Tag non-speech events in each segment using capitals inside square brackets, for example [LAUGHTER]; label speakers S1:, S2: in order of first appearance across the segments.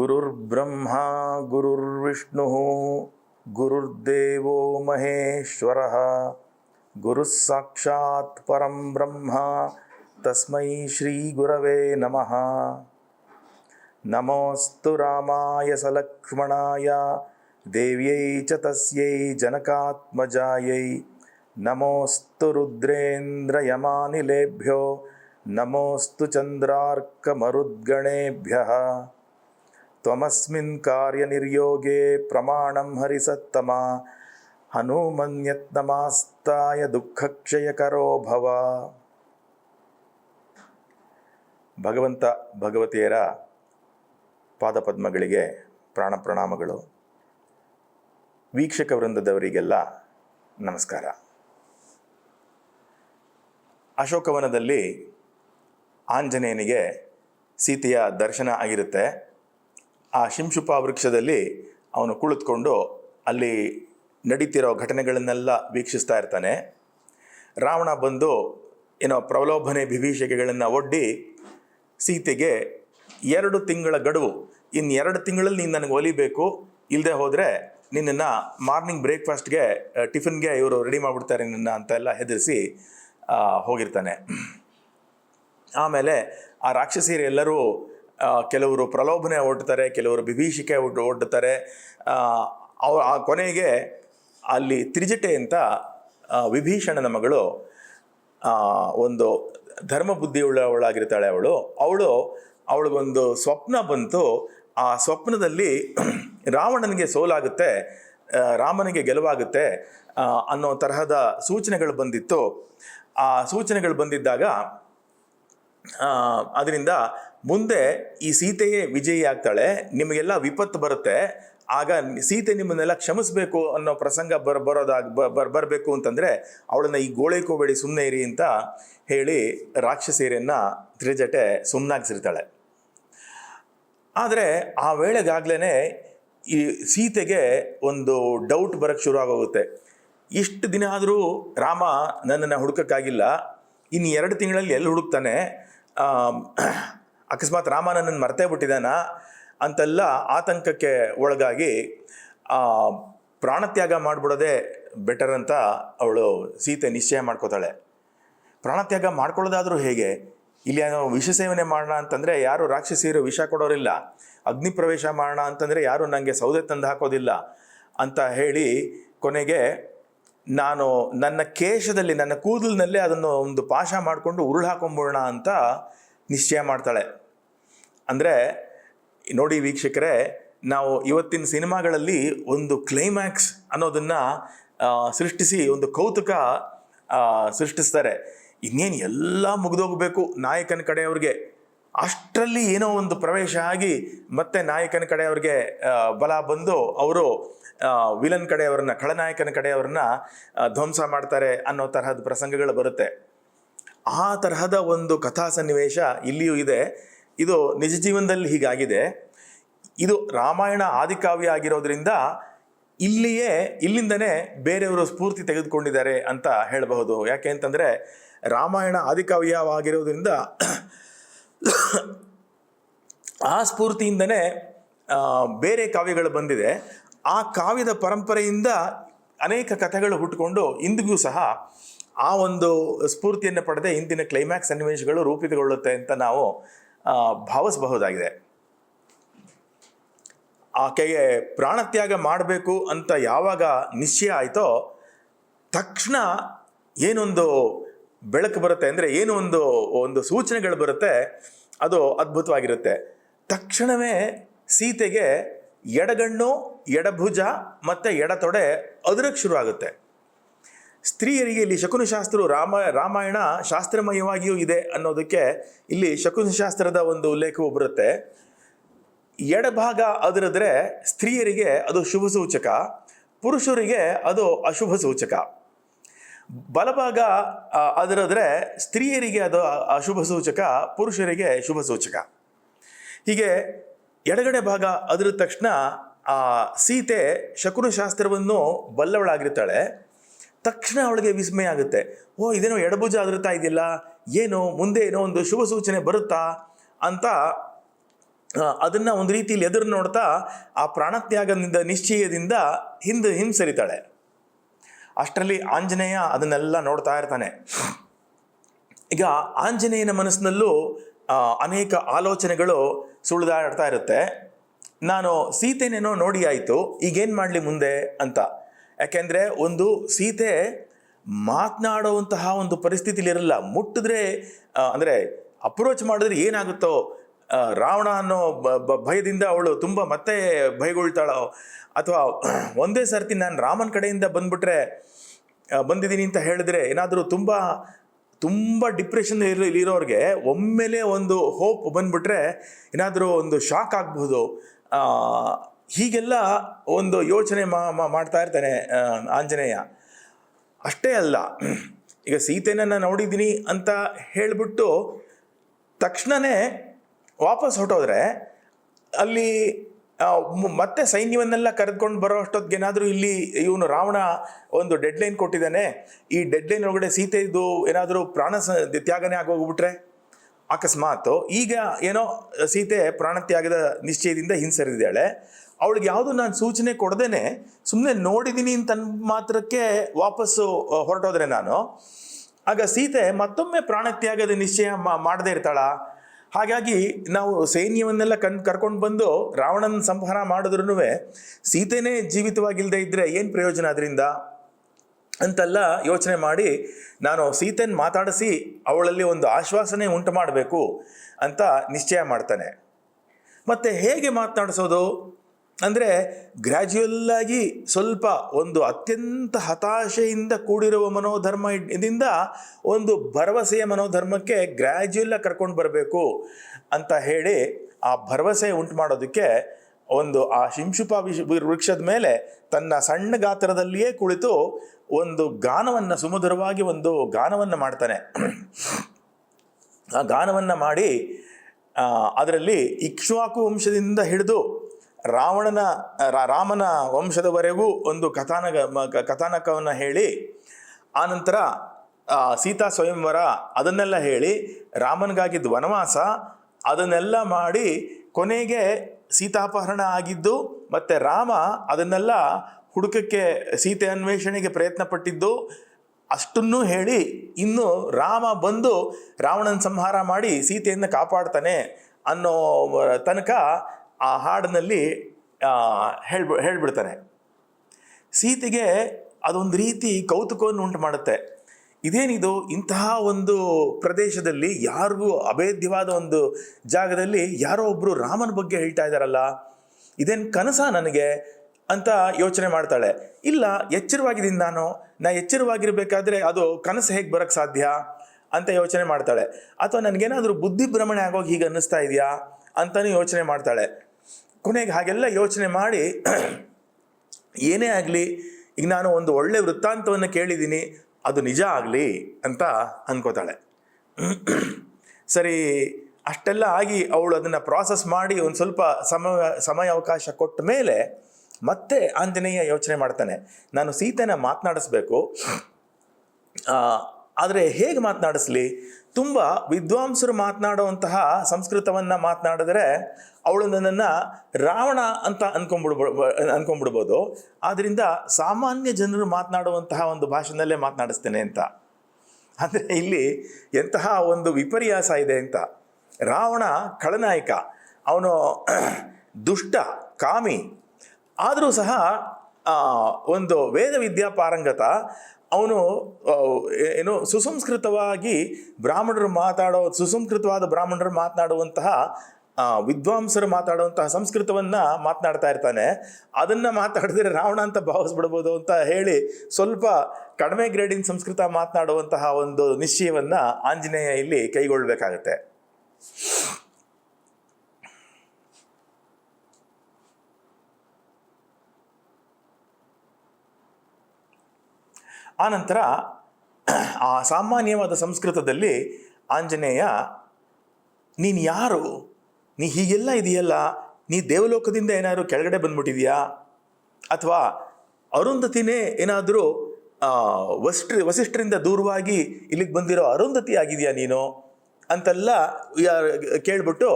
S1: गुरुर्ब्रह्मा, गुरुर्विष्णुः, गुरुर्देवो महेश्वरः। गुरुः साक्षात् परं ब्रह्म, तस्मै श्रीगुरवे नमः। नमोऽस्तु रामाय सलक्ष्मणाय, देव्यै च तस्यै जनकात्मजायै। नमोऽस्तु रुद्रेन्द्रयमानिलेभ्यो, नमोऽस्तु चन्द्रार्कमरुद्गणेभ्यः। ತ್ವಮಸ್ಮಿನ್ ಕಾರ್ಯನಿರ್ಯೋಗೇ ಪ್ರಮಾಣಂ ಹರಿಸತ್ತಮ ಹನುಮನ್ಯತ್ನಮಸ್ತಾಯ ದುಃಖಕ್ಷಯಕರೋ ಭವ ಭಗವಂತ ಭಗವತಿಯರ ಪಾದಪದ್ಮಗಳಿಗೆ ಪ್ರಾಣ ಪ್ರಣಾಮಗಳು. ವೀಕ್ಷಕ ವೃಂದದವರಿಗೆಲ್ಲ ನಮಸ್ಕಾರ. ಅಶೋಕವನದಲ್ಲಿ ಆಂಜನೇಯನಿಗೆ ಸೀತೆಯ ದರ್ಶನ ಆಗಿರುತ್ತೆ. ಆ ಶಿಂಶುಪ ವೃಕ್ಷದಲ್ಲಿ ಅವನು ಕುಳಿತುಕೊಂಡು ಅಲ್ಲಿ ನಡೀತಿರೋ ಘಟನೆಗಳನ್ನೆಲ್ಲ ವೀಕ್ಷಿಸ್ತಾ ಇರ್ತಾನೆ. ರಾವಣ ಬಂದು ಏನೋ ಪ್ರಲೋಭನೆ ವಿಭೀಷಿಕೆಗಳನ್ನು ಒಡ್ಡಿ ಸೀತೆಗೆ ಎರಡು ತಿಂಗಳ ಗಡುವು ಇನ್ನು ಎರಡು ತಿಂಗಳಲ್ಲಿ ನೀನು ನನಗೆ ಒಲಿಬೇಕು ಇಲ್ಲದೆ ಹೋದರೆ ನಿನ್ನನ್ನು ಮಾರ್ನಿಂಗ್ ಬ್ರೇಕ್ಫಾಸ್ಟ್ಗೆ ಟಿಫಿನ್ಗೆ ಇವರು ರೆಡಿ ಮಾಡಿಬಿಡ್ತಾರೆ ನಿನ್ನ ಅಂತ ಎಲ್ಲ ಹೆದರಿಸಿ ಹೋಗಿರ್ತಾನೆ. ಆಮೇಲೆ ಆ ರಾಕ್ಷಸಿಯರು ಎಲ್ಲರೂ ಆ, ಕೆಲವರು ಪ್ರಲೋಭನೆ ಒಡ್ತಾರೆ ಕೆಲವರು ವಿಭೀಷಿಕೆ ಒಡ್ ಒಡ್ಡುತ್ತಾರೆ ಅವ, ಆ ಕೊನೆಗೆ ಅಲ್ಲಿ ತ್ರಿಜಟೆ ಅಂತ ವಿಭೀಷಣನ ಮಗಳು ಒಂದು ಧರ್ಮ ಬುದ್ಧಿಯುಳ್ಳವಳಾಗಿರ್ತಾಳೆ ಅವಳು. ಅವಳು, ಅವಳಿಗೊಂದು ಸ್ವಪ್ನ ಬಂತು. ಆ ಸ್ವಪ್ನದಲ್ಲಿ [CLEARS THROAT] ರಾವಣನಿಗೆ ಸೋಲಾಗುತ್ತೆ ರಾಮನಿಗೆ ಗೆಲುವಾಗುತ್ತೆ ಅನ್ನೋ ತರಹದ ಸೂಚನೆಗಳು ಬಂದಿತ್ತು. ಆ ಸೂಚನೆಗಳು ಬಂದಿದ್ದಾಗ ಅದರಿಂದ ಮುಂದೆ ಈ ಸೀತೆಯೇ ವಿಜಯಿ ಆಗ್ತಾಳೆ, ನಿಮಗೆಲ್ಲ ವಿಪತ್ತು ಬರುತ್ತೆ, ಆಗ ಸೀತೆ ನಿಮ್ಮನ್ನೆಲ್ಲ ಕ್ಷಮಿಸಬೇಕು ಅನ್ನೋ ಪ್ರಸಂಗ ಬರ, ಬರೋದಾಗ ಬರ್, ಬರಬೇಕು ಅಂತಂದರೆ ಅವಳನ್ನು ಈ ಗೋಳೈಕೋಬೇಡಿ ಸುಮ್ಮನೆ ಇರಿ ಅಂತ ಹೇಳಿ ರಾಕ್ಷಸೀರೆಯನ್ನು ತ್ರಿಜಟೆ ಸುಮ್ಮನಾಗಿಸಿರ್ತಾಳೆ ಆದರೆ ಆ ವೇಳೆಗಾಗ್ಲೇ ಈ ಸೀತೆಗೆ ಒಂದು ಡೌಟ್ ಬರೋಕ್ಕೆ ಶುರು ಆಗೋಗುತ್ತೆ. ಇಷ್ಟು ದಿನ ಆದರೂ ರಾಮ ನನ್ನನ್ನು ಹುಡುಕಕ್ಕಾಗಿಲ್ಲ ಇನ್ನು ಎರಡು ತಿಂಗಳಲ್ಲಿ ಎಲ್ಲಿ ಹುಡುಕ್ತಾನೆ? [CLEARS THROAT] ಅಕಸ್ಮಾತ್ ರಾಮ ನನ್ನನ್ನು ಮರ್ತೇ ಬಿಟ್ಟಿದ್ದಾನ ಅಂತೆಲ್ಲ ಆತಂಕಕ್ಕೆ ಒಳಗಾಗಿ ಪ್ರಾಣತ್ಯಾಗ ಮಾಡಿಬಿಡೋದೆ ಬೆಟರ್ ಅಂತ ಅವಳು ಸೀತೆ ನಿಶ್ಚಯ ಮಾಡ್ಕೋತಾಳೆ. ಪ್ರಾಣತ್ಯಾಗ ಮಾಡ್ಕೊಳ್ಳೋದಾದರೂ ಹೇಗೆ? ಇಲ್ಲಿ ಏನೋ ವಿಷ ಸೇವನೆ ಮಾಡೋಣ ಅಂತಂದರೆ ಯಾರು ರಾಕ್ಷಸಿಯರು ವಿಷ ಕೊಡೋರಿಲ್ಲ. ಅಗ್ನಿ ಪ್ರವೇಶ ಮಾಡೋಣ ಅಂತಂದರೆ ಯಾರು ನನಗೆ ಸೌದೆ ತಂದು ಹಾಕೋದಿಲ್ಲ ಅಂತ ಹೇಳಿ ಕೊನೆಗೆ ನಾನು ನನ್ನ ಕೇಶದಲ್ಲಿ, ನನ್ನ ಕೂದಲಿನಲ್ಲೇ ಅದನ್ನು ಒಂದು ಪಾಶ ಮಾಡಿಕೊಂಡು ಉರುಳು ಹಾಕೊಂಬಿಡೋಣ ಅಂತ ನಿಶ್ಚಯ ಮಾಡ್ತಾಳೆ. ಅಂದರೆ, ನೋಡಿ ವೀಕ್ಷಕರೇ, ನಾವು ಇವತ್ತಿನ ಸಿನಿಮಾಗಳಲ್ಲಿ ಒಂದು ಕ್ಲೈಮ್ಯಾಕ್ಸ್ ಅನ್ನೋದನ್ನು ಸೃಷ್ಟಿಸಿ ಒಂದು ಕೌತುಕ ಸೃಷ್ಟಿಸ್ತಾರೆ. ಇನ್ನೇನು ಎಲ್ಲ ಮುಗಿದೋಗಬೇಕು ನಾಯಕನ ಕಡೆಯವ್ರಿಗೆ. ಅಷ್ಟರಲ್ಲಿ ಏನೋ ಒಂದು ಪ್ರವೇಶ ಆಗಿ ಮತ್ತೆ ನಾಯಕನ ಕಡೆಯವ್ರಿಗೆ ಅವ್ರಿಗೆ ಬಲ ಬಂದು ಅವರು ವಿಲನ್ ಕಡೆಯವರನ್ನ, ಖಳನಾಯಕನ ಕಡೆಯವರನ್ನ ಧ್ವಂಸ ಮಾಡ್ತಾರೆ ಅನ್ನೋ ತರಹದ ಪ್ರಸಂಗಗಳು ಬರುತ್ತೆ. ಆ ತರಹದ ಒಂದು ಕಥಾ ಸನ್ನಿವೇಶ ಇಲ್ಲಿಯೂ ಇದೆ. ಇದು ನಿಜ ಜೀವನದಲ್ಲಿ ಹೀಗಾಗಿದೆ. ಇದು ರಾಮಾಯಣ ಆದಿಕಾವ್ಯ ಆಗಿರೋದ್ರಿಂದ ಇಲ್ಲಿಯೇ, ಇಲ್ಲಿಂದನೇ ಬೇರೆಯವರು ಸ್ಫೂರ್ತಿ ತೆಗೆದುಕೊಂಡಿದ್ದಾರೆ ಅಂತ ಹೇಳಬಹುದು. ಯಾಕೆ ಅಂತಂದರೆ, ರಾಮಾಯಣ ಆದಿಕಾವ್ಯವಾಗಿರೋದ್ರಿಂದ ಆ ಸ್ಫೂರ್ತಿಯಿಂದನೇ ಬೇರೆ ಕಾವ್ಯಗಳು ಬಂದಿದೆ. ಆ ಕಾವ್ಯದ ಪರಂಪರೆಯಿಂದ ಅನೇಕ ಕಥೆಗಳು ಹುಟ್ಟುಕೊಂಡು ಇಂದಿಗೂ ಸಹ ಆ ಒಂದು ಸ್ಫೂರ್ತಿಯನ್ನು ಪಡೆದೇ ಇಂದಿನ ಕ್ಲೈಮ್ಯಾಕ್ಸ್ ಸನ್ನಿವೇಶಗಳು ರೂಪಿತಗೊಳ್ಳುತ್ತೆ ಅಂತ ನಾವು ಭಾವಿಸಬಹುದಾಗಿದೆ. ಆಕೆಗೆ ಪ್ರಾಣತ್ಯಾಗ ಮಾಡಬೇಕು ಅಂತ ಯಾವಾಗ ನಿಶ್ಚಯ ಆಯಿತೋ, ತಕ್ಷಣ ಏನೊಂದು ಬೆಳಕು ಬರುತ್ತೆ ಅಂದರೆ ಏನು ಒಂದು ಒಂದು ಸೂಚನೆಗಳು ಬರುತ್ತೆ, ಅದು ಅದ್ಭುತವಾಗಿರುತ್ತೆ. ತಕ್ಷಣವೇ ಸೀತೆಗೆ ಎಡಗಣ್ಣು, ಎಡಭುಜ ಮತ್ತು ಎಡತೊಡೆ ಅದರಕ್ಕೆ ಶುರು ಆಗುತ್ತೆ ಸ್ತ್ರೀಯರಿಗೆ ಇಲ್ಲಿ ಶಕುನಶಾಸ್ತ್ರವು ರಾಮ, ರಾಮಾಯಣ ಶಾಸ್ತ್ರಮಯವಾಗಿಯೂ ಇದೆ ಅನ್ನೋದಕ್ಕೆ ಇಲ್ಲಿ ಶಕುನಶಾಸ್ತ್ರದ ಒಂದು ಉಲ್ಲೇಖವು ಬರುತ್ತೆ. ಎಡಭಾಗ ಅದರದ್ರೆ ಸ್ತ್ರೀಯರಿಗೆ ಅದು ಶುಭ ಸೂಚಕ ಪುರುಷರಿಗೆ ಅದು ಅಶುಭ ಸೂಚಕ ಬಲಭಾಗ ಅದರಾದರೆ ಸ್ತ್ರೀಯರಿಗೆ ಅದು ಅಶುಭ ಸೂಚಕ, ಪುರುಷರಿಗೆ ಶುಭ ಸೂಚಕ. ಹೀಗೆ ಎಡಗಡೆ ಭಾಗ ಅದರ ತಕ್ಷಣ, ಆ, ಸೀತೆ ಶಕುನಶಾಸ್ತ್ರವನ್ನು ಬಲ್ಲವಳಾಗಿರ್ತಾಳೆ. ತಕ್ಷಣ ಅವಳಿಗೆ ವಿಸ್ಮಯ ಆಗುತ್ತೆ. ಓ, ಇದೇನೋ ಎಡಭುಜ ಅದರ್ತಾ ಇದೆಯಲ್ಲ, ಏನು, ಮುಂದೆ ಏನೋ ಒಂದು ಶುಭ ಸೂಚನೆ ಬರುತ್ತಾ ಅಂತ ಅದನ್ನ ಒಂದು ರೀತಿಯಲ್ಲಿ ಎದುರು ನೋಡ್ತಾ, ಆ ಪ್ರಾಣತ್ಯಾಗದಿಂದ, ನಿಶ್ಚಯದಿಂದ ಹಿಂದೆ ಹಿಂಸರಿತಾಳೆ. ಅಷ್ಟರಲ್ಲಿ ಆಂಜನೇಯ ಅದನ್ನೆಲ್ಲ ನೋಡ್ತಾ ಇರ್ತಾನೆ. ಈಗ ಆಂಜನೇಯನ ಮನಸ್ಸಿನಲ್ಲೂ ಅನೇಕ ಆಲೋಚನೆಗಳು ಸುಳಿದಾಡ್ತಾ ಇರುತ್ತೆ. ನಾನು ಸೀತೆನೇನೋ ನೋಡಿ ಆಯಿತು, ಈಗೇನು ಮಾಡಲಿ ಮುಂದೆ ಅಂತ. ಯಾಕೆಂದರೆ ಒಂದು ಸೀತೆ ಮಾತನಾಡುವಂತಹ ಒಂದು ಪರಿಸ್ಥಿತಿಲಿ ಇರಲ್ಲ ಮುಟ್ಟಿದ್ರೆ ಅಂದರೆ ಅಪ್ರೋಚ್ ಮಾಡಿದ್ರೆ ಏನಾಗುತ್ತೋ ರಾವಣ ಅನ್ನೋ ಭಯದಿಂದ ಅವಳು ತುಂಬ ಮತ್ತೆ ಭಯಗೊಳ್ತಾಳೋ, ಅಥವಾ ಒಂದೇ ಸರ್ತಿ ನಾನು ರಾಮನ ಕಡೆಯಿಂದ ಬಂದ್ಬಿಟ್ರೆ ಬಂದಿದ್ದೀನಿ ಅಂತ ಹೇಳಿದ್ರೆ ಏನಾದರೂ ತುಂಬ ತುಂಬ ಡಿಪ್ರೆಷನ್ ಇರೋ ಇಲ್ಲಿರೋರಿಗೆ ಒಮ್ಮೆಲೆ ಒಂದು ಹೋಪ್ ಬಂದ್ಬಿಟ್ರೆ ಏನಾದರೂ ಒಂದು ಶಾಕ್ ಆಗ್ಬೋದು. ಹೀಗೆಲ್ಲ ಒಂದು ಯೋಚನೆ ಮಾಡ್ತಾ ಇರ್ತಾನೆ ಆಂಜನೇಯ. ಅಷ್ಟೇ ಅಲ್ಲ, ಈಗ ಸೀತೆನ ನೋಡಿದ್ದೀನಿ ಅಂತ ಹೇಳಿಬಿಟ್ಟು ತಕ್ಷಣವೇ ವಾಪಸ್ ಹೊಟ್ಟೋದ್ರೆ ಅಲ್ಲಿ ಮತ್ತೆ ಸೈನ್ಯವನ್ನೆಲ್ಲ ಕರೆದುಕೊಂಡು ಬರೋ ಅಷ್ಟೊತ್ತಿಗೆ ಏನಾದರೂ ಇಲ್ಲಿ ಇವನು ರಾವಣ ಒಂದು ಡೆಡ್ಲೈನ್ ಕೊಟ್ಟಿದ್ದಾನೆ. ಈ ಡೆಡ್ಲೈನ್ ಒಳಗಡೆ ಸೀತೆ ಇದು ಏನಾದರೂ ಪ್ರಾಣ ತ್ಯಾಗನೇ ಆಗೋಗ್ಬಿಟ್ರೆ? ಅಕಸ್ಮಾತ್. ಈಗ ಏನೋ ಸೀತೆ ಪ್ರಾಣತ್ಯಾಗದ ನಿಶ್ಚಯದಿಂದ ಹಿಂಸರಿದ್ದಾಳೆ ಅವಳಿಗೆ ಯಾವುದು ನಾನು ಸೂಚನೆ ಕೊಡದೇನೆ ಸುಮ್ಮನೆ ನೋಡಿದ್ದೀನಿ ಅಂತ ಮಾತ್ರಕ್ಕೆ ವಾಪಸ್ಸು ಹೊರಟೋದ್ರೆ ನಾನು. ಆಗ ಸೀತೆ ಮತ್ತೊಮ್ಮೆ ಪ್ರಾಣತ್ಯಾಗದ ನಿಶ್ಚಯ ಮಾಡದೇ ಇರ್ತಾಳ? ಹಾಗಾಗಿ ನಾವು ಸೈನ್ಯವನ್ನೆಲ್ಲ ಕಣ್ ಕರ್ಕೊಂಡು ಬಂದು ರಾವಣನ ಸಂಹಾರ ಮಾಡಿದ್ರೂ ಸೀತೆನೇ ಜೀವಿತವಾಗಿಲ್ಲದೆ ಇದ್ದರೆ ಏನು ಪ್ರಯೋಜನ ಅದರಿಂದ? ಅಂತೆಲ್ಲ ಯೋಚನೆ ಮಾಡಿ ನಾನು ಸೀತೆನ ಮಾತಾಡಿಸಿ ಅವಳಲ್ಲಿ ಒಂದು ಆಶ್ವಾಸನೆ ಉಂಟು ಮಾಡಬೇಕು ಅಂತ ನಿಶ್ಚಯ ಮಾಡ್ತಾನೆ. ಮತ್ತು ಹೇಗೆ ಮಾತನಾಡಿಸೋದು? ಅಂದರೆ ಗ್ರ್ಯಾಜುಯಲ್ಲಾಗಿ ಸ್ವಲ್ಪ ಒಂದು ಅತ್ಯಂತ ಹತಾಶೆಯಿಂದ ಕೂಡಿರುವ ಮನೋಧರ್ಮ ಇದರಿಂದ ಒಂದು ಭರವಸೆಯ ಮನೋಧರ್ಮಕ್ಕೆ ಗ್ರ್ಯಾಜುಯಲ್ಲಾಗಿ ಕರ್ಕೊಂಡು ಬರಬೇಕು ಅಂತ ಹೇಳಿ ಆ ಭರವಸೆ ಉಂಟು ಮಾಡೋದಕ್ಕೆ ಒಂದು ಆ ಶಿಂಶುಪ ವೃಕ್ಷದ ಮೇಲೆ ತನ್ನ ಸಣ್ಣ ಗಾತ್ರದಲ್ಲಿಯೇ ಕುಳಿತು ಒಂದು ಗಾನವನ್ನು ಸುಮಧುರವಾಗಿ ಒಂದು ಗಾನವನ್ನು ಮಾಡ್ತಾನೆ. ಆ ಗಾನವನ್ನು ಮಾಡಿ ಅದರಲ್ಲಿ ಇಕ್ಷ್ವಾಕು ವಂಶದಿಂದ ಹಿಡಿದು ರಾವಣನ ರಾಮನ ವಂಶದವರೆಗೂ ಒಂದು ಕಥಾನಕ ಕಥಾನಕವನ್ನು ಹೇಳಿ, ಆನಂತರ ಸೀತಾ ಸ್ವಯಂವರ ಅದನ್ನೆಲ್ಲ ಹೇಳಿ ರಾಮನಿಗಾಗಿದ್ದ ವನವಾಸ ಅದನ್ನೆಲ್ಲ ಮಾಡಿ ಕೊನೆಗೆ ಸೀತಾಪಹರಣ ಆಗಿದ್ದು, ಮತ್ತು ರಾಮ ಅದನ್ನೆಲ್ಲ ಹುಡುಕಕ್ಕೆ, ಸೀತೆ ಅನ್ವೇಷಣೆಗೆ ಪ್ರಯತ್ನ ಪಟ್ಟಿದ್ದು ಅಷ್ಟನ್ನೂ ಹೇಳಿ ಇನ್ನು ರಾಮ ಬಂದು ರಾವಣನ ಸಂಹಾರ ಮಾಡಿ ಸೀತೆಯನ್ನು ಕಾಪಾಡ್ತಾನೆ ಅನ್ನೋ ತನಕ ಆ ಹಾಡಿನಲ್ಲಿ ಹೇಳ್ಬ, ಹೇಳ್ಬಿಡ್ತಾನೆ. ಸೀತೆಗೆ ಅದೊಂದು ರೀತಿ ಕೌತುಕವನ್ನು ಉಂಟು ಮಾಡುತ್ತೆ ಇದೇನಿದು? ಇಂತಹ ಒಂದು ಪ್ರದೇಶದಲ್ಲಿ ಯಾರಿಗೂ ಅಭೇದ್ಯವಾದ ಒಂದು ಜಾಗದಲ್ಲಿ ಯಾರೋ ಒಬ್ಬರು ರಾಮನ ಬಗ್ಗೆ ಹೇಳ್ತಾ ಇದ್ದಾರಲ್ಲ, ಇದೇನು ಕನಸ ನನಗೆ ಅಂತ ಯೋಚನೆ ಮಾಡ್ತಾಳೆ. ಇಲ್ಲ, ಎಚ್ಚರವಾಗಿದ್ದೀನಿ ನಾನು. ನಾ ಎಚ್ಚರವಾಗಿರಬೇಕಾದ್ರೆ ಅದು ಕನಸು ಹೇಗೆ ಬರೋಕ್ಕೆ ಸಾಧ್ಯ ಅಂತ ಯೋಚನೆ ಮಾಡ್ತಾಳೆ. ಅಥವಾ ನನಗೇನಾದರೂ ಬುದ್ಧಿ ಭ್ರಮಣೆ ಆಗೋಗಿ ಹೀಗೆ ಅನ್ನಿಸ್ತಾ ಇದೆಯಾ ಅಂತಲೂ ಯೋಚನೆ ಮಾಡ್ತಾಳೆ. ಕೊನೆಗೆ ಹಾಗೆಲ್ಲ ಯೋಚನೆ ಮಾಡಿ ಏನೇ ಆಗಲಿ, ಈಗ ನಾನು ಒಂದು ಒಳ್ಳೆ ವೃತ್ತಾಂತವನ್ನು ಕೇಳಿದ್ದೀನಿ, ಅದು ನಿಜ ಆಗಲಿ ಅಂತ ಅನ್ಕೋತಾಳೆ. ಸರಿ, ಅಷ್ಟೆಲ್ಲ ಆಗಿ ಅವಳು ಅದನ್ನು ಪ್ರಾಸೆಸ್ ಮಾಡಿ ಒಂದು ಸ್ವಲ್ಪ ಸಮಯ ಅವಕಾಶ ಕೊಟ್ಟ ಮೇಲೆ ಮತ್ತೆ ಆಂಜನೇಯ ಯೋಚನೆ ಮಾಡ್ತಾನೆ. ನಾನು ಸೀತೆನ ಮಾತನಾಡಿಸ್ಬೇಕು. ಆದರೆ ಹೇಗೆ ಮಾತನಾಡಿಸ್ಲಿ? ತುಂಬ ವಿದ್ವಾಂಸರು ಮಾತನಾಡುವಂತಹ ಸಂಸ್ಕೃತವನ್ನು ಮಾತನಾಡಿದ್ರೆ ಅವಳು ನನ್ನನ್ನು ರಾವಣ ಅಂತ ಅನ್ಕೊಂಡ್ಬಿಡ್ಬೋ ಅನ್ಕೊಂಡ್ಬಿಡ್ಬೋದು ಆದ್ದರಿಂದ ಸಾಮಾನ್ಯ ಜನರು ಮಾತನಾಡುವಂತಹ ಒಂದು ಭಾಷೆನಲ್ಲೇ ಮಾತನಾಡಿಸ್ತೇನೆ ಅಂತ. ಅಂದರೆ ಇಲ್ಲಿ ಎಂತಹ ಒಂದು ವಿಪರ್ಯಾಸ ಇದೆ ಅಂತ. ರಾವಣ ಖಳನಾಯಕ, ಅವನು [CLEARS THROAT] ದುಷ್ಟ, ಕಾಮಿ, ಆದರೂ ಸಹ ಒಂದು ವೇದ ವಿದ್ಯಾ ಪಾರಂಗತ ಅವನು ಏನು ಸುಸಂಸ್ಕೃತವಾಗಿ ಬ್ರಾಹ್ಮಣರು ಮಾತಾಡೋ, ಸುಸಂಸ್ಕೃತವಾದ ಬ್ರಾಹ್ಮಣರು ಮಾತನಾಡುವಂತಹ ವಿದ್ವಾಂಸರು ಮಾತಾಡುವಂತಹ ಸಂಸ್ಕೃತವನ್ನು ಮಾತನಾಡ್ತಾ ಇರ್ತಾನೆ. ಅದನ್ನು ಮಾತಾಡಿದ್ರೆ ರಾವಣ ಅಂತ ಭಾವಿಸ್ಬಿಡ್ಬೋದು ಅಂತ ಹೇಳಿ ಸ್ವಲ್ಪ ಕಡಿಮೆ ಗ್ರೇಡಿನ ಸಂಸ್ಕೃತ ಮಾತನಾಡುವಂತಹ ಒಂದು ನಿಶ್ಚಯವನ್ನು ಆಂಜನೇಯ ಇಲ್ಲಿ ಕೈಗೊಳ್ಳಬೇಕಾಗತ್ತೆ. ಆನಂತರ ಆ ಸಾಮಾನ್ಯವಾದ ಸಂಸ್ಕೃತದಲ್ಲಿ ಆಂಜನೇಯ, ನೀನು ಯಾರು? ನೀ ಹೀಗೆಲ್ಲ ಇದೆಯಲ್ಲ? ನೀ ದೇವಲೋಕದಿಂದ ಏನಾದರೂ ಕೆಳಗಡೆ ಬಂದ್ಬಿಟ್ಟಿದೆಯಾ? ಅಥವಾ ಅರುಂಧತಿನೇ ಏನಾದರೂ ವಸಿಷ್ಠ ವಸಿಷ್ಠರಿಂದ ದೂರವಾಗಿ ಇಲ್ಲಿಗೆ ಬಂದಿರೋ ಅರುಂಧತಿ ಆಗಿದೆಯಾ ನೀನು? ಅಂತೆಲ್ಲ ಕೇಳ್ಬಿಟ್ಟು,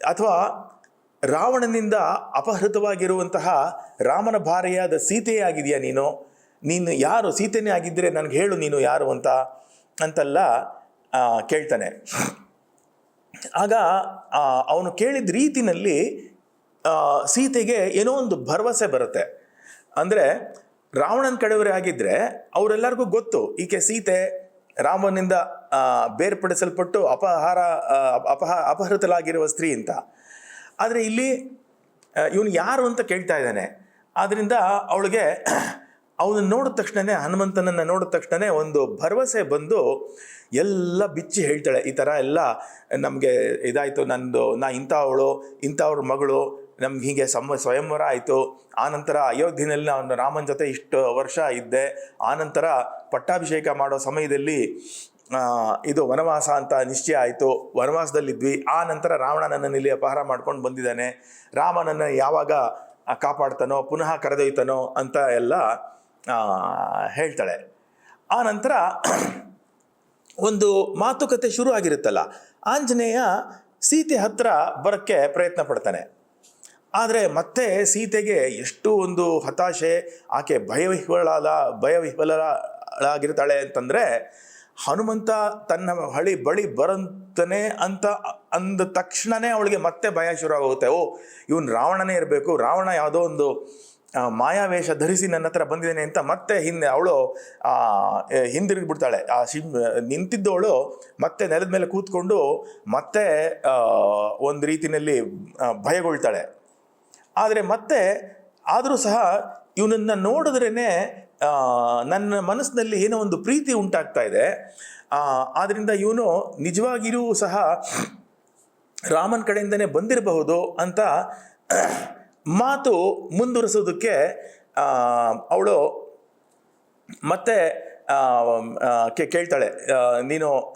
S1: ಅಥವಾ ರಾವಣನಿಂದ ಅಪಹೃತವಾಗಿರುವಂತಹ ರಾಮನ ಭಾರೆಯಾದ ಸೀತೆಯೇ ಆಗಿದೆಯಾ ನೀನು? ನೀನು ಯಾರು? ಸೀತೆನೇ ಆಗಿದ್ದರೆ ನನಗೆ ಹೇಳು ನೀನು ಯಾರು ಅಂತ ಅಂತೆಲ್ಲ ಕೇಳ್ತಾನೆ. ಆಗ ಅವನು ಕೇಳಿದ ರೀತಿನಲ್ಲಿ ಸೀತೆಗೆ ಏನೋ ಒಂದು ಭರವಸೆ ಬರುತ್ತೆ. ಅಂದರೆ, ರಾವಣನ ಕಡೆಯವರೇ ಆಗಿದ್ದರೆ ಅವರೆಲ್ಲರಿಗೂ ಗೊತ್ತು, ಈಕೆ ಸೀತೆ ರಾಮನಿಂದ ಬೇರ್ಪಡಿಸಲ್ಪಟ್ಟು ಅಪಹಾರ ಅಪಹ ಅಪಹೃತಲಾಗಿರುವ ಸ್ತ್ರೀ ಅಂತ. ಆದರೆ ಇಲ್ಲಿ ಇವನು ಯಾರು ಅಂತ ಕೇಳ್ತಾ ಇದ್ದಾನೆ. ಆದ್ದರಿಂದ ಅವಳಿಗೆ ಅವನನ್ನು ನೋಡಿದ ತಕ್ಷಣನೇ, ಹನುಮಂತನನ್ನು ನೋಡಿದ ತಕ್ಷಣನೇ ಒಂದು ಭರವಸೆ ಬಂದು ಎಲ್ಲ ಬಿಚ್ಚಿ ಹೇಳ್ತಾಳೆ, ಈ ಥರ ಎಲ್ಲ ನಮಗೆ ಇದಾಯಿತು, ನಂದು, ನಾ ಇಂಥವಳು, ಇಂಥವ್ರ ಮಗಳು, ನಮ್ಗೆ ಹೀಗೆ ಸಮ ಸ್ವಯಂವರ ಆಯಿತು. ಆನಂತರ ಅಯೋಧ್ಯೆಯಲ್ಲಿ ನಾನು ರಾಮನ ಜೊತೆ ಇಷ್ಟು ವರ್ಷ ಇದ್ದೆ. ಆನಂತರ ಪಟ್ಟಾಭಿಷೇಕ ಮಾಡೋ ಸಮಯದಲ್ಲಿ ಇದು ವನವಾಸ ಅಂತ ನಿಶ್ಚಯ ಆಯಿತು. ವನವಾಸದಲ್ಲಿದ್ವಿ ಆ ನಂತರ ರಾವಣ ನನ್ನನ್ನು ಇಲ್ಲಿ ಅಪಹಾರ ಮಾಡ್ಕೊಂಡು ಬಂದಿದ್ದಾನೆ. ರಾಮನನ್ನು ಯಾವಾಗ ಕಾಪಾಡ್ತಾನೋ, ಪುನಃ ಕರೆದೊಯ್ತಾನೋ ಅಂತ ಎಲ್ಲ ಹೇಳ್ತಾಳೆ. ಆ ನಂತರ ಒಂದು ಮಾತುಕತೆ ಶುರು ಆಗಿರುತ್ತಲ್ಲ. ಆಂಜನೇಯ ಸೀತೆ ಹತ್ರ ಬರೋಕ್ಕೆ ಪ್ರಯತ್ನ ಪಡ್ತಾನೆ. ಆದರೆ ಮತ್ತೆ ಸೀತೆಗೆ ಎಷ್ಟು ಒಂದು ಹತಾಶೆ, ಆಕೆ ಭಯವಿಹ್ವಳಾದ, ಭಯವಿಹ್ವಲಳಾಗಿರ್ತಾಳೆ ಅಂತಂದರೆ, ಹನುಮಂತ ತನ್ನ ಹಳಿ ಬಳಿ ಬರಂತಾನೆ ಅಂತ ಅಂದ ತಕ್ಷಣನೇ ಅವಳಿಗೆ ಮತ್ತೆ ಭಯ ಶುರುವಾಗುತ್ತೆ. ಓ, ಇವನು ರಾವಣನೇ ಇರಬೇಕು, ರಾವಣ ಯಾವುದೋ ಒಂದು ಮಾಯಾವೇಷ ಧರಿಸಿ ನನ್ನ ಹತ್ರ ಬಂದಿದ್ದೇನೆ ಅಂತ ಮತ್ತೆ ಹಿಂದೆ ಅವಳು ಹಿಂದಿರುಗಿ ಬಿಡ್ತಾಳೆ. ಆ ಶಿಮ್ ನಿಂತಿದ್ದವಳು ಮತ್ತೆ ನೆಲದ ಮೇಲೆ ಕೂತ್ಕೊಂಡು ಮತ್ತೆ ಒಂದು ರೀತಿಯಲ್ಲಿ ಭಯಗೊಳ್ತಾಳೆ. ಆದರೆ ಮತ್ತೆ ಆದರೂ ಸಹ ಇವನನ್ನು ನೋಡಿದ್ರೇ ನನ್ನ ಮನಸ್ಸಿನಲ್ಲಿ ಏನೋ ಒಂದು ಪ್ರೀತಿ ಉಂಟಾಗ್ತಾ ಇದೆ. ಆದ್ದರಿಂದ ಇವನು ನಿಜವಾಗಿಯೂ ಸಹ ರಾಮನ ಕಡೆಯಿಂದನೇ ಬಂದಿರಬಹುದು ಅಂತ ಮಾತು ಮುಂದುವರಿಸೋದಕ್ಕೆ ಅವಳು ಮತ್ತೆ ಕೇಳ್ತಾಳೆ. ನೀನು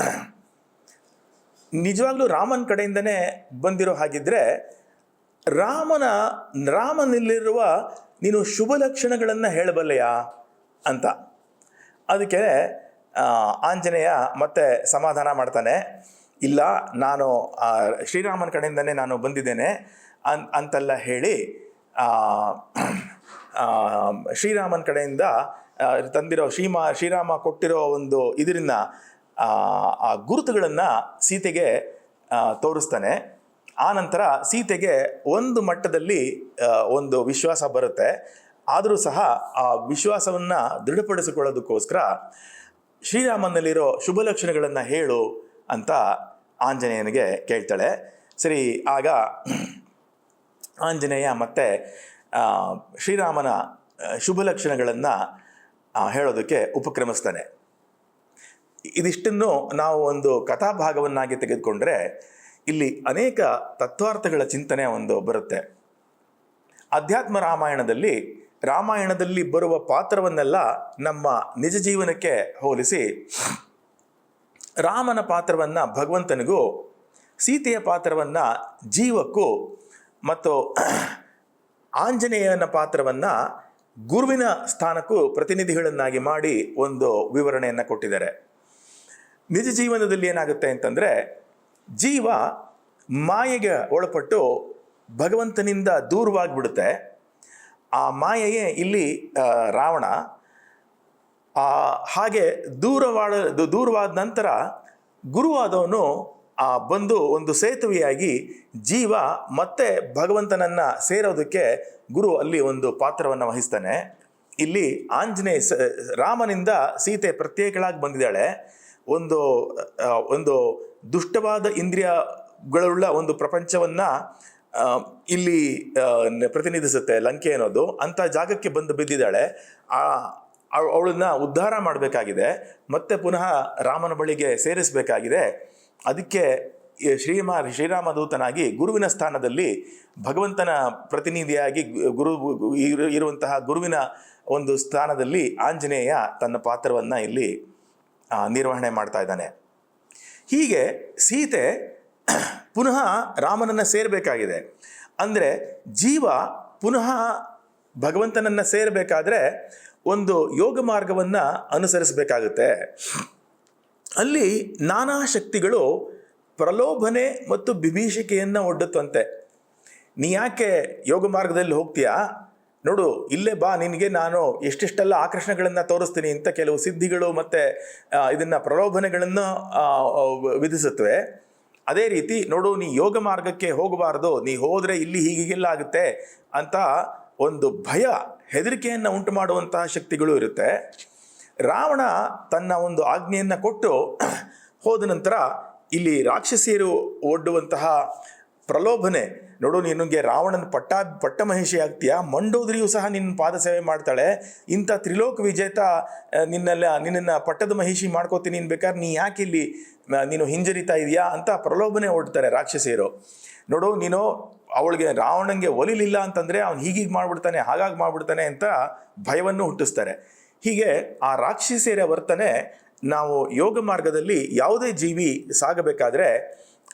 S1: ನಿಜವಾಗ್ಲೂ ರಾಮನ ಕಡೆಯಿಂದನೇ ಬಂದಿರೋ ಹಾಗಿದ್ರೆ, ರಾಮನ, ರಾಮನಲ್ಲಿರುವ ನೀನು ಶುಭ ಲಕ್ಷಣಗಳನ್ನು ಹೇಳಬಲ್ಲೆಯಾ ಅಂತ. ಅದಕ್ಕೆ ಆಂಜನೇಯ ಮತ್ತೆ ಸಮಾಧಾನ ಮಾಡ್ತಾನೆ. ಇಲ್ಲ, ನಾನು ಶ್ರೀರಾಮನ ಕಡೆಯಿಂದನೇ ನಾನು ಬಂದಿದ್ದೇನೆ ಅಂತೆಲ್ಲ ಹೇಳಿ ಶ್ರೀರಾಮನ ಕಡೆಯಿಂದ ತಂದಿರೋ ಶ್ರೀಮಾ ಶ್ರೀರಾಮ ಕೊಟ್ಟಿರೋ ಒಂದು ಇದರಿಂದ ಆ ಗುರುತುಗಳನ್ನು ಸೀತೆಗೆ ಆ, ನಂತರ ಸೀತೆಗೆ ಒಂದು ಮಟ್ಟದಲ್ಲಿ ಒಂದು ವಿಶ್ವಾಸ ಬರುತ್ತೆ. ಆದರೂ ಸಹ ಆ ವಿಶ್ವಾಸವನ್ನು ದೃಢಪಡಿಸಿಕೊಳ್ಳೋದಕ್ಕೋಸ್ಕರ ಶ್ರೀರಾಮನಲ್ಲಿರೋ ಶುಭ ಲಕ್ಷಣಗಳನ್ನು ಹೇಳು ಅಂತ ಆಂಜನೇಯನಿಗೆ ಕೇಳ್ತಾಳೆ. ಸರಿ ಆಗ ಆಂಜನೇಯ ಮತ್ತು ಶ್ರೀರಾಮನ ಶುಭ ಲಕ್ಷಣಗಳನ್ನು ಹೇಳೋದಕ್ಕೆ ಉಪಕ್ರಮಿಸ್ತಾನೆ. ಇದಿಷ್ಟನ್ನು ನಾವು ಒಂದು ಕಥಾಭಾಗವನ್ನಾಗಿ ತೆಗೆದುಕೊಂಡ್ರೆ, ಇಲ್ಲಿ ಅನೇಕ ತತ್ವಾರ್ಥಗಳ ಚಿಂತನೆ ಒಂದು ಬರುತ್ತೆ. ಅಧ್ಯಾತ್ಮ ರಾಮಾಯಣದಲ್ಲಿ ರಾಮಾಯಣದಲ್ಲಿ ಬರುವ ಪಾತ್ರವನ್ನೆಲ್ಲ ನಮ್ಮ ನಿಜ ಜೀವನಕ್ಕೆ ಹೋಲಿಸಿ, ರಾಮನ ಪಾತ್ರವನ್ನು ಭಗವಂತನಿಗೂ, ಸೀತೆಯ ಪಾತ್ರವನ್ನು ಜೀವಕ್ಕೂ ಮತ್ತು ಆಂಜನೇಯನ ಪಾತ್ರವನ್ನು ಗುರುವಿನ ಸ್ಥಾನಕ್ಕೂ ಪ್ರತಿನಿಧಿಗಳನ್ನಾಗಿ ಮಾಡಿ ಒಂದು ವಿವರಣೆಯನ್ನು ಕೊಟ್ಟಿದ್ದಾರೆ. ನಿಜ ಜೀವನದಲ್ಲಿ ಏನಾಗುತ್ತೆ ಅಂತಂದರೆ, ಜೀವ ಮಾಯೆಗೆ ಒಳಪಟ್ಟು ಭಗವಂತನಿಂದ ದೂರವಾಗಿಬಿಡುತ್ತೆ. ಆ ಮಾಯೆಯೇ ಇಲ್ಲಿ ರಾವಣ. ಹಾಗೆ ದೂರವಾಡ ದೂರವಾದ ನಂತರ ಗುರುವಾದವನು ಬಂದು ಒಂದು ಸೇತುವೆಯಾಗಿ ಜೀವ ಮತ್ತೆ ಭಗವಂತನನ್ನ ಸೇರೋದಕ್ಕೆ ಗುರು ಅಲ್ಲಿ ಒಂದು ಪಾತ್ರವನ್ನು ವಹಿಸ್ತಾನೆ. ಇಲ್ಲಿ ಆಂಜನೇಯ ರಾಮನಿಂದ ಸೀತೆ ಪ್ರತ್ಯೇಕಳಾಗಿ ಬಂದಿದ್ದಾಳೆ. ಒಂದು ಒಂದು ದುಷ್ಟವಾದ ಇಂದ್ರಿಯಗಳುಳ್ಳ ಒಂದು ಪ್ರಪಂಚವನ್ನು ಇಲ್ಲಿ ಪ್ರತಿನಿಧಿಸುತ್ತೆ ಲಂಕೆ ಅನ್ನೋದು. ಅಂಥ ಜಾಗಕ್ಕೆ ಬಂದು ಬಿದ್ದಿದ್ದಾಳೆ. ಆ, ಅವ್- ಅವಳನ್ನ ಉದ್ಧಾರ ಮಾಡಬೇಕಾಗಿದೆ. ಮತ್ತೆ ಪುನಃ ರಾಮನ ಬಳಿಗೆ ಸೇರಿಸಬೇಕಾಗಿದೆ. ಅದಕ್ಕೆ ಶ್ರೀಮ, ಶ್ರೀರಾಮದೂತನಾಗಿ ಗುರುವಿನ ಸ್ಥಾನದಲ್ಲಿ ಭಗವಂತನ ಪ್ರತಿನಿಧಿಯಾಗಿ ಗುರು, ಇರು- ಇರುವಂತಹ ಗುರುವಿನ ಒಂದು ಸ್ಥಾನದಲ್ಲಿ ಆಂಜನೇಯ ತನ್ನ ಪಾತ್ರವನ್ನು ಇಲ್ಲಿ ನಿರ್ವಹಣೆ ಮಾಡ್ತಾ ಇದ್ದಾನೆ. ಹೀಗೆ ಸೀತೆ ಪುನಃ ರಾಮನನ್ನು ಸೇರಬೇಕಾಗಿದೆ. ಅಂದರೆ ಜೀವ ಪುನಃ ಭಗವಂತನನ್ನು ಸೇರಬೇಕಾದ್ರೆ ಒಂದು ಯೋಗ ಮಾರ್ಗವನ್ನು ಅನುಸರಿಸಬೇಕಾಗುತ್ತೆ. ಅಲ್ಲಿ ನಾನಾ ಶಕ್ತಿಗಳು ಪ್ರಲೋಭನೆ ಮತ್ತು ಬಿಭೀಷಿಕೆಯನ್ನು ಒಡ್ಡುತ್ತಂತೆ. ನೀ ಯಾಕೆ ಯೋಗ ಮಾರ್ಗದಲ್ಲಿ ಹೋಗ್ತೀಯಾ? ನೋಡು, ಇಲ್ಲೇ ಬಾ, ನಿನಗೆ ನಾನು ಎಷ್ಟೆಷ್ಟೆಲ್ಲ ಆಕರ್ಷಣೆಗಳನ್ನು ತೋರಿಸ್ತೀನಿ ಅಂತ ಕೆಲವು ಸಿದ್ಧಿಗಳು ಮತ್ತು ಇದನ್ನು ಪ್ರಲೋಭನೆಗಳನ್ನು ವಿಧಿಸುತ್ತವೆ. ಅದೇ ರೀತಿ, ನೋಡು, ನೀ ಯೋಗ ಮಾರ್ಗಕ್ಕೆ ಹೋಗಬಾರ್ದು, ನೀ ಹೋದರೆ ಇಲ್ಲಿ ಹೀಗಿಗೆಲ್ಲ ಆಗುತ್ತೆ ಅಂತ ಒಂದು ಭಯ, ಹೆದರಿಕೆಯನ್ನು ಉಂಟು ಮಾಡುವಂತಹ ಶಕ್ತಿಗಳು ಇರುತ್ತೆ. ರಾವಣ ತನ್ನ ಒಂದು ಆಜ್ಞೆಯನ್ನು ಕೊಟ್ಟು ಹೋದ ನಂತರ ಇಲ್ಲಿ ರಾಕ್ಷಸಿಯರು ಒಡ್ಡುವಂತಹ ಪ್ರಲೋಭನೆ. ನೋಡು, ನಿನಗೆ ರಾವಣನ ಪಟ್ಟ ಪಟ್ಟ ಮಹಿಷಿ ಆಗ್ತೀಯಾ? ಮಂಡೋದ್ರಿಯೂ ಸಹ ನಿನ್ನ ಪಾದ ಸೇವೆ ಮಾಡ್ತಾಳೆ. ಇಂಥ ತ್ರಿಲೋಕ ವಿಜೇತ ನಿನ್ನೆಲ್ಲ, ನಿನ್ನನ್ನು ಪಟ್ಟದ ಮಹಿಷಿ ಮಾಡ್ಕೋತೀನಿ, ನೀನು ಬೇಕಾದ್ರೆ ನೀ ಯಾಕೆ ಇಲ್ಲಿ ನೀನು ಹಿಂಜರಿತಾ ಇದೆಯಾ ಅಂತ ಪ್ರಲೋಭನೆ ಓಡ್ತಾರೆ ರಾಕ್ಷಸಿಯರು. ನೋಡು, ನೀನು ಅವಳಿಗೆ ರಾವಣನಿಗೆ ಒಲಿಲಿಲ್ಲ ಅಂತಂದರೆ ಅವ್ನು ಹೀಗೀಗೆ ಮಾಡಿಬಿಡ್ತಾನೆ, ಹಾಗಾಗಿ ಮಾಡಿಬಿಡ್ತಾನೆ ಅಂತ ಭಯವನ್ನು ಹುಟ್ಟಿಸ್ತಾರೆ. ಹೀಗೆ ಆ ರಾಕ್ಷಸಿಯರ ವರ್ತನೆ ನಾವು ಯೋಗ ಮಾರ್ಗದಲ್ಲಿ ಯಾವುದೇ ಜೀವಿ ಸಾಗಬೇಕಾದ್ರೆ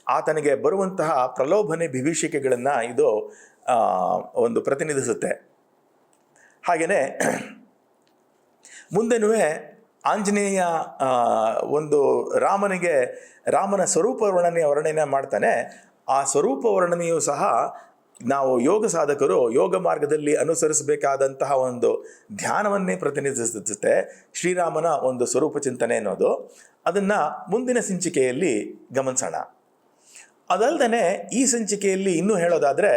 S1: ಆತನಿಗೆ ಬರುವಂತಹ ಪ್ರಲೋಭನೆ ವಿಭೀಷಿಕೆಗಳನ್ನು ಇದು ಒಂದು ಪ್ರತಿನಿಧಿಸುತ್ತೆ. ಹಾಗೆಯೇ ಮುಂದೆನೂ ಆಂಜನೇಯ ಒಂದು ರಾಮನಿಗೆ ರಾಮನ ಸ್ವರೂಪ ವರ್ಣನೆ ವರ್ಣನೆ ಮಾಡ್ತಾನೆ. ಆ ಸ್ವರೂಪ ವರ್ಣನೆಯು ಸಹ ನಾವು ಯೋಗ ಸಾಧಕರು ಯೋಗ ಮಾರ್ಗದಲ್ಲಿ ಅನುಸರಿಸಬೇಕಾದಂತಹ ಒಂದು ಧ್ಯಾನವನ್ನೇ ಪ್ರತಿನಿಧಿಸುತ್ತೆ ಶ್ರೀರಾಮನ ಒಂದು ಸ್ವರೂಪ ಚಿಂತನೆ ಅನ್ನೋದು. ಅದನ್ನು ಮುಂದಿನ ಸಂಚಿಕೆಯಲ್ಲಿ ಗಮನಿಸೋಣ. ಅದಲ್ಲದೆ ಈ ಸಂಚಿಕೆಯಲ್ಲಿ ಇನ್ನೂ ಹೇಳೋದಾದರೆ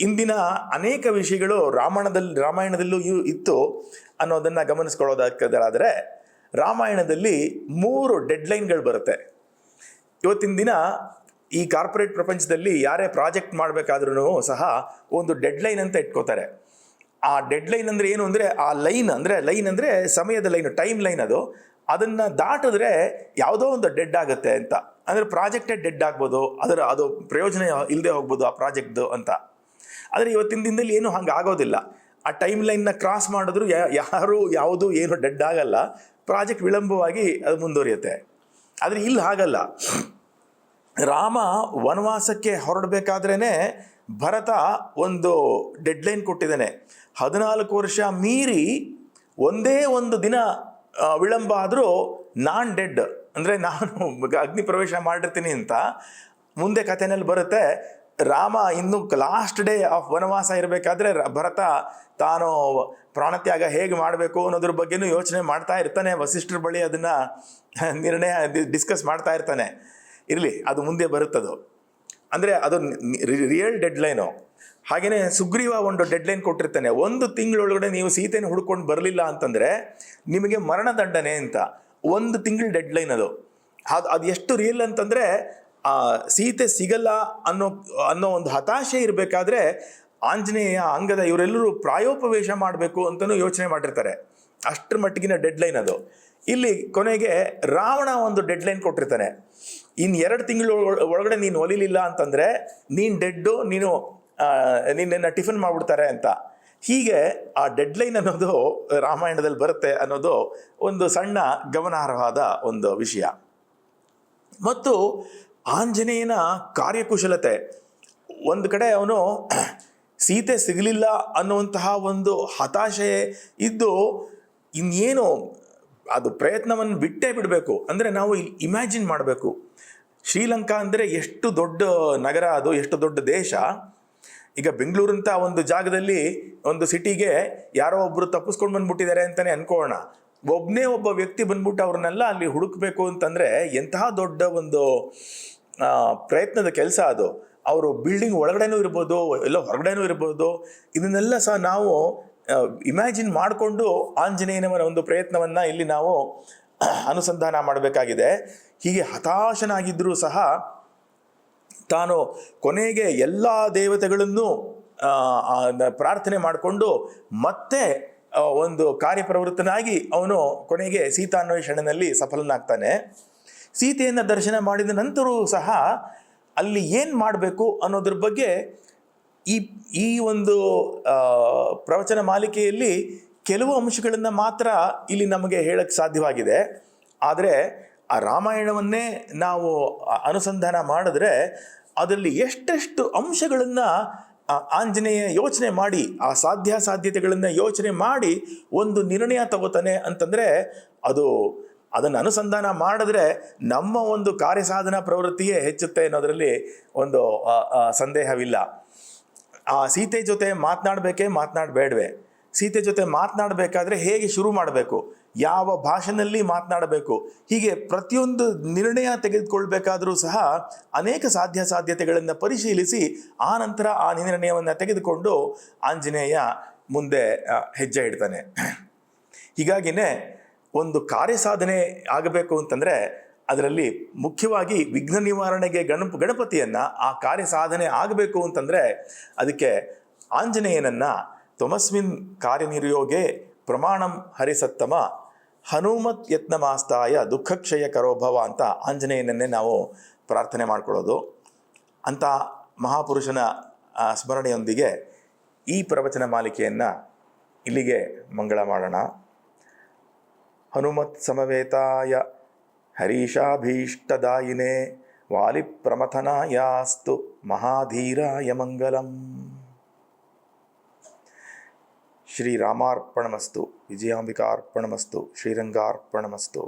S1: ಇಂದಿನ ಅನೇಕ ವಿಷಯಗಳು ರಾಮಾಯಣದಲ್ಲಿ ರಾಮಾಯಣದಲ್ಲೂ ಇತ್ತು ಅನ್ನೋದನ್ನು ಗಮನಿಸ್ಕೊಳ್ಳೋದಾದರೆ, ರಾಮಾಯಣದಲ್ಲಿ ಮೂರು ಡೆಡ್ಲೈನ್ಗಳು ಬರುತ್ತೆ. ಇವತ್ತಿನ ದಿನ ಈ ಕಾರ್ಪೊರೇಟ್ ಪ್ರಪಂಚದಲ್ಲಿ ಯಾರೇ ಪ್ರಾಜೆಕ್ಟ್ ಮಾಡಬೇಕಾದ್ರೂ ಸಹ ಒಂದು ಡೆಡ್ಲೈನ್ ಅಂತ ಇಟ್ಕೋತಾರೆ. ಆ ಡೆಡ್ಲೈನ್ ಅಂದರೆ ಏನು ಅಂದರೆ, ಆ ಲೈನ್ ಅಂದರೆ ಲೈನ್ ಅಂದರೆ ಸಮಯದ ಲೈನ್ ಟೈಮ್ ಲೈನ್ ಅದು. ಅದನ್ನು ದಾಟಿದ್ರೆ ಯಾವುದೋ ಒಂದು ಡೆಡ್ ಆಗುತ್ತೆ ಅಂತ. ಅಂದರೆ ಪ್ರಾಜೆಕ್ಟೇ ಡೆಡ್ ಆಗ್ಬೋದು, ಅದರ ಅದು ಪ್ರಯೋಜನ ಇಲ್ಲದೆ ಹೋಗ್ಬೋದು ಆ ಪ್ರಾಜೆಕ್ಟ್ದು ಅಂತ. ಆದರೆ ಇವತ್ತಿನ ದಿನದಲ್ಲಿ ಏನು ಹಂಗೆ ಆಗೋದಿಲ್ಲ. ಆ ಟೈಮ್ ಲೈನ್ನ ಕ್ರಾಸ್ ಮಾಡಿದ್ರು ಯಾರು ಯಾವುದು ಏನು ಡೆಡ್ ಆಗಲ್ಲ. ಪ್ರಾಜೆಕ್ಟ್ ವಿಳಂಬವಾಗಿ ಅದು ಮುಂದುವರಿಯುತ್ತೆ. ಆದರೆ ಇಲ್ಲಿ ಹಾಗಲ್ಲ. ರಾಮ ವನವಾಸಕ್ಕೆ ಹೊರಡಬೇಕಾದ್ರೇ ಭರತ ಒಂದು ಡೆಡ್ಲೈನ್ ಕೊಟ್ಟಿದ್ದಾನೆ. ಹದಿನಾಲ್ಕು ವರ್ಷ ಮೀರಿ ಒಂದೇ ಒಂದು ದಿನ ವಿಳಂಬ ಆದರೂ ನಾನ್ ಡೆಡ್ ಅಂದರೆ ನಾನು [LAUGHS] ಅಗ್ನಿ ಪ್ರವೇಶ ಮಾಡಿರ್ತೀನಿ ಅಂತ ಮುಂದೆ ಕಥೆನಲ್ಲಿ ಬರುತ್ತೆ. ರಾಮ ಇನ್ನು ಲಾಸ್ಟ್ ಡೇ ಆಫ್ ವನವಾಸ ಇರಬೇಕಾದ್ರೆ ಭರತ ತಾನು ಪ್ರಾಣತ್ಯಾಗ ಹೇಗೆ ಮಾಡಬೇಕು ಅನ್ನೋದ್ರ ಬಗ್ಗೆನೂ ಯೋಚನೆ ಮಾಡ್ತಾ ಇರ್ತಾನೆ. ವಸಿಷ್ಠರ ಬಳಿ ಅದನ್ನು ನಿರ್ಣಯ ಡಿಸ್ಕಸ್ ಮಾಡ್ತಾ ಇರ್ತಾನೆ. ಇರಲಿ, ಅದು ಮುಂದೆ ಬರುತ್ತದು. ಅಂದರೆ ಅದು ರಿಯಲ್ ಡೆಡ್ಲೈನು ಹಾಗೆಯೇ ಸುಗ್ರೀವ ಒಂದು ಡೆಡ್ಲೈನ್ ಕೊಟ್ಟಿರ್ತಾನೆ. ಒಂದು ತಿಂಗಳೊಳಗಡೆ ನೀವು ಸೀತೆಯನ್ನು ಹುಡ್ಕೊಂಡು ಬರಲಿಲ್ಲ ಅಂತಂದರೆ ನಿಮಗೆ ಮರಣದಂಡನೆ ಅಂತ. ಒಂದು ತಿಂಗಳ ಡೆಡ್ಲೈನ್ ಅದು. ಅದು ಅದು ಎಷ್ಟು ರಿಯಲ್ ಅಂತಂದರೆ ಸೀತೆ ಸಿಗಲ್ಲ ಅನ್ನೋ ಅನ್ನೋ ಒಂದು ಹತಾಶೆ ಇರಬೇಕಾದ್ರೆ ಆಂಜನೇಯ ಅಂಗದ ಇವರೆಲ್ಲರೂ ಪ್ರಾಯೋಪವೇಶ ಮಾಡಬೇಕು ಅಂತಲೂ ಯೋಚನೆ ಮಾಡಿರ್ತಾರೆ. ಅಷ್ಟರ ಮಟ್ಟಿಗಿನ ಡೆಡ್ಲೈನ್ ಅದು. ಇಲ್ಲಿ ಕೊನೆಗೆ ರಾವಣ ಒಂದು ಡೆಡ್ಲೈನ್ ಕೊಟ್ಟಿರ್ತಾನೆ. ಇನ್ನು ಎರಡು ತಿಂಗಳು ಒಳಗಡೆ ನೀನು ಒಲಿಲಿಲ್ಲ ಅಂತಂದರೆ ನೀನು ಡೆಡ್ಡು ನೀನು ನಿನ್ನನ್ನು ಟಿಫನ್ ಮಾಡಿಬಿಡ್ತಾರೆ ಅಂತ. ಹೀಗೆ ಆ ಡೆಡ್ಲೈನ್ ಅನ್ನೋದು ರಾಮಾಯಣದಲ್ಲಿ ಬರುತ್ತೆ ಅನ್ನೋದು ಒಂದು ಸಣ್ಣ ಗಮನಾರ್ಹವಾದ ಒಂದು ವಿಷಯ. ಮತ್ತು ಆಂಜನೇಯನ ಕಾರ್ಯಕುಶಲತೆ. ಒಂದು ಕಡೆ ಅವನು ಸೀತೆ ಸಿಗಲಿಲ್ಲ ಅನ್ನುವಂತಹ ಒಂದು ಹತಾಶೆ ಇದ್ದು ಇನ್ನೇನು ಅದು ಪ್ರಯತ್ನವನ್ನು ಬಿಟ್ಟೇ ಬಿಡಬೇಕು. ಅಂದರೆ ನಾವು ಇಲ್ಲಿ ಇಮ್ಯಾಜಿನ್ ಮಾಡಬೇಕು. ಶ್ರೀಲಂಕಾ ಅಂದರೆ ಎಷ್ಟು ದೊಡ್ಡ ನಗರ ಅದು, ಎಷ್ಟು ದೊಡ್ಡ ದೇಶ. ಈಗ ಬೆಂಗಳೂರಂಥ ಒಂದು ಜಾಗದಲ್ಲಿ ಒಂದು ಸಿಟಿಗೆ ಯಾರೋ ಒಬ್ಬರು ತಪ್ಪಿಸ್ಕೊಂಡು ಬಂದ್ಬಿಟ್ಟಿದ್ದಾರೆ ಅಂತಲೇ ಅನ್ಕೋಣ. ಒಬ್ಬನೇ ಒಬ್ಬ ವ್ಯಕ್ತಿ ಬಂದ್ಬಿಟ್ಟು ಅವ್ರನ್ನೆಲ್ಲ ಅಲ್ಲಿ ಹುಡುಕಬೇಕು ಅಂತಂದರೆ ಎಂತಹ ದೊಡ್ಡ ಒಂದು ಪ್ರಯತ್ನದ ಕೆಲಸ ಅದು. ಅವರು ಬಿಲ್ಡಿಂಗ್ ಒಳಗಡೆನೂ ಇರ್ಬೋದು, ಎಲ್ಲ ಹೊರಗಡೆನೂ ಇರ್ಬೋದು. ಇದನ್ನೆಲ್ಲ ಸಹ ನಾವು ಇಮ್ಯಾಜಿನ್ ಮಾಡಿಕೊಂಡು ಆಂಜನೇಯನವರ ಒಂದು ಪ್ರಯತ್ನವನ್ನು ಇಲ್ಲಿ ನಾವು ಅನುಸಂಧಾನ ಮಾಡಬೇಕಾಗಿದೆ. ಹೀಗೆ ಹತಾಶನಾಗಿದ್ದರೂ ಸಹ ತಾನು ಕೊನೆಗೆ ಎಲ್ಲ ದೇವತೆಗಳನ್ನು ಪ್ರಾರ್ಥನೆ ಮಾಡಿಕೊಂಡು ಮತ್ತೆ ಒಂದು ಕಾರ್ಯಪ್ರವೃತ್ತನಾಗಿ ಅವನು ಕೊನೆಗೆ ಸೀತಾನ್ವೇಷಣೆಯಲ್ಲಿ ಸಫಲನಾಗ್ತಾನೆ. ಸೀತೆಯನ್ನು ದರ್ಶನ ಮಾಡಿದ ನಂತರವೂ ಸಹ ಅಲ್ಲಿ ಏನು ಮಾಡಬೇಕು ಅನ್ನೋದ್ರ ಬಗ್ಗೆ ಈ ಈ ಒಂದು ಪ್ರವಚನ ಮಾಲಿಕೆಯಲ್ಲಿ ಕೆಲವು ಅಂಶಗಳನ್ನು ಮಾತ್ರ ಇಲ್ಲಿ ನಮಗೆ ಹೇಳಕ್ಕೆ ಸಾಧ್ಯವಾಗಿದೆ. ಆದರೆ ಆ ರಾಮಾಯಣವನ್ನೇ ನಾವು ಅನುಸಂಧಾನ ಮಾಡಿದ್ರೆ ಅದರಲ್ಲಿ ಎಷ್ಟೆಷ್ಟು ಅಂಶಗಳನ್ನು ಆಂಜನೇಯ ಯೋಚನೆ ಮಾಡಿ, ಆ ಸಾಧ್ಯ ಸಾಧ್ಯತೆಗಳನ್ನು ಯೋಚನೆ ಮಾಡಿ ಒಂದು ನಿರ್ಣಯ ತಗೋತಾನೆ ಅಂತಂದರೆ ಅದು ಅದನ್ನು ಅನುಸಂಧಾನ ಮಾಡಿದ್ರೆ ನಮ್ಮ ಒಂದು ಕಾರ್ಯಸಾಧನ ಪ್ರವೃತ್ತಿಯೇ ಹೆಚ್ಚುತ್ತೆ ಅನ್ನೋದರಲ್ಲಿ ಒಂದು ಸಂದೇಹವಿಲ್ಲ. ಆ ಸೀತೆ ಜೊತೆ ಮಾತನಾಡಬೇಕೇ ಮಾತನಾಡಬೇಡವೆ. ಸೀತೆ ಜೊತೆ ಮಾತನಾಡಬೇಕಾದ್ರೆ ಹೇಗೆ ಶುರು ಮಾಡಬೇಕು? ಯಾವ ಭಾಷೆನಲ್ಲಿ ಮಾತನಾಡಬೇಕು? ಹೀಗೆ ಪ್ರತಿಯೊಂದು ನಿರ್ಣಯ ತೆಗೆದುಕೊಳ್ಬೇಕಾದರೂ ಸಹ ಅನೇಕ ಸಾಧ್ಯ ಸಾಧ್ಯತೆಗಳನ್ನು ಪರಿಶೀಲಿಸಿ ಆ ನಂತರ ಆ ನಿರ್ಣಯವನ್ನು ತೆಗೆದುಕೊಂಡು ಆಂಜನೇಯ ಮುಂದೆ ಹೆಜ್ಜೆ ಇಡ್ತಾನೆ. ಹೀಗಾಗಿನೇ ಒಂದು ಕಾರ್ಯಸಾಧನೆ ಆಗಬೇಕು ಅಂತಂದರೆ ಅದರಲ್ಲಿ ಮುಖ್ಯವಾಗಿ ವಿಘ್ನ ನಿವಾರಣೆಗೆ ಗಣಪ, ಗಣಪತಿಯನ್ನು ಆ ಕಾರ್ಯ ಸಾಧನೆ ಆಗಬೇಕು ಅಂತಂದರೆ ಅದಕ್ಕೆ ಆಂಜನೇಯನನ್ನು ತ್ವಮಸ್ಮಿನ್ ಕಾರ್ಯನಿರ್ಯೋಗೆ ಪ್ರಮಾಣಂ ಹರಿಸತ್ತಮ ಹನುಮತ್ ಯತ್ನಮಾಸ್ತಾಯ ದುಃಖಕ್ಷಯ ಕರೋಭವ ಅಂತ ಆಂಜನೇಯನನ್ನೇ ನಾವು ಪ್ರಾರ್ಥನೆ ಮಾಡಿಕೊಳ್ಳೋದು. ಅಂಥ ಮಹಾಪುರುಷನ ಸ್ಮರಣೆಯೊಂದಿಗೆ ಈ ಪ್ರವಚನ ಮಾಲಿಕೆಯನ್ನು ಇಲ್ಲಿಗೆ ಮಂಗಳ ಮಾಡೋಣ. ಹನುಮತ್ ಸಮವೇತಾಯ ಹರೀಶಾಭೀಷ್ಟದಾಯಿನೇ ವಾಲಿಪ್ರಮಥನಾಯಾಸ್ತು ಮಹಾಧೀರಾಯ ಮಂಗಲಂ. శ్రీరామార్పణమస్తు విజయాంబికార్పణమస్తు శ్రీరంగార్పణమస్తు.